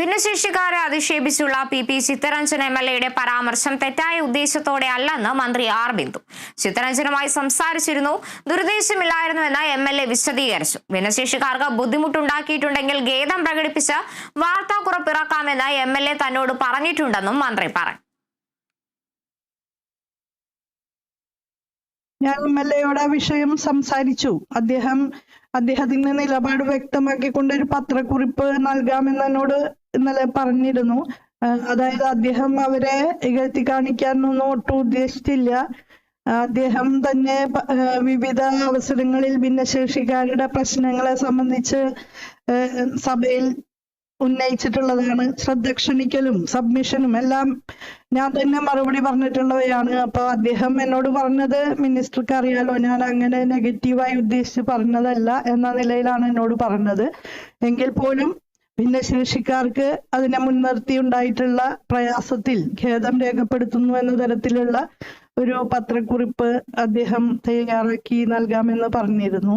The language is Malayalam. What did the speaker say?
ഭിന്നശേഷിക്കാരെ അധിക്ഷേപിച്ചുള്ള P P Chittaranjan M L എയുടെ പരാമർശം തെറ്റായ ഉദ്ദേശത്തോടെ അല്ലെന്ന് മന്ത്രി ആർ ബിന്ദു. ചിത്തരഞ്ജനുമായി സംസാരിച്ചിരുന്നു ദുരുദ്ദേശമില്ലായിരുന്നുവെന്ന് എം എൽ എ വിശദീകരിച്ചു. ഭിന്നശേഷിക്കാർക്ക് ബുദ്ധിമുട്ടുണ്ടാക്കിയിട്ടുണ്ടെങ്കിൽ ഖേദം പ്രകടിപ്പിച്ച് വാർത്താക്കുറിപ്പിറക്കാമെന്ന് എം എൽ എ തന്നോട് പറഞ്ഞിട്ടുണ്ടെന്നും മന്ത്രി പറഞ്ഞു. ഞാൻ എം എൽ എയോട് വിഷയം സംസാരിച്ചു. അദ്ദേഹം അദ്ദേഹത്തിന്റെ നിലപാട് വ്യക്തമാക്കിക്കൊണ്ട് ഒരു പത്രക്കുറിപ്പ് നൽകാമെന്ന് എന്നോട് ഇന്നലെ പറഞ്ഞിരുന്നു. അതായത് അദ്ദേഹം അവരെ ഇകഴ്ത്തി കാണിക്കാനൊന്നും ഒട്ടും ഉദ്ദേശിച്ചില്ല. അദ്ദേഹം തന്നെ വിവിധ അവസരങ്ങളിൽ ഭിന്നശേഷിക്കാരുടെ പ്രശ്നങ്ങളെ സംബന്ധിച്ച് സഭയിൽ ഉന്നയിച്ചിട്ടുള്ളതാണ്. ശ്രദ്ധ ക്ഷണിക്കലും സബ്മിഷനും എല്ലാം ഞാൻ തന്നെ മറുപടി പറഞ്ഞിട്ടുള്ളവയാണ്. അപ്പൊ അദ്ദേഹം എന്നോട് പറഞ്ഞത് മിനിസ്റ്റർക്ക് അറിയാലോ ഞാൻ അങ്ങനെ നെഗറ്റീവായി ഉദ്ദേശിച്ച് പറഞ്ഞതല്ല എന്ന നിലയിലാണ് എന്നോട് പറഞ്ഞത്. എങ്കിൽ പോലും ഭിന്നശേഷിക്കാർക്ക് അതിനെ മുൻനിർത്തി ഉണ്ടായിട്ടുള്ള പ്രയാസത്തിൽ ഖേദം രേഖപ്പെടുത്തുന്നു എന്ന തരത്തിലുള്ള ഒരു പത്രക്കുറിപ്പ് അദ്ദേഹം തയ്യാറാക്കി നൽകാമെന്ന് പറഞ്ഞിരുന്നു.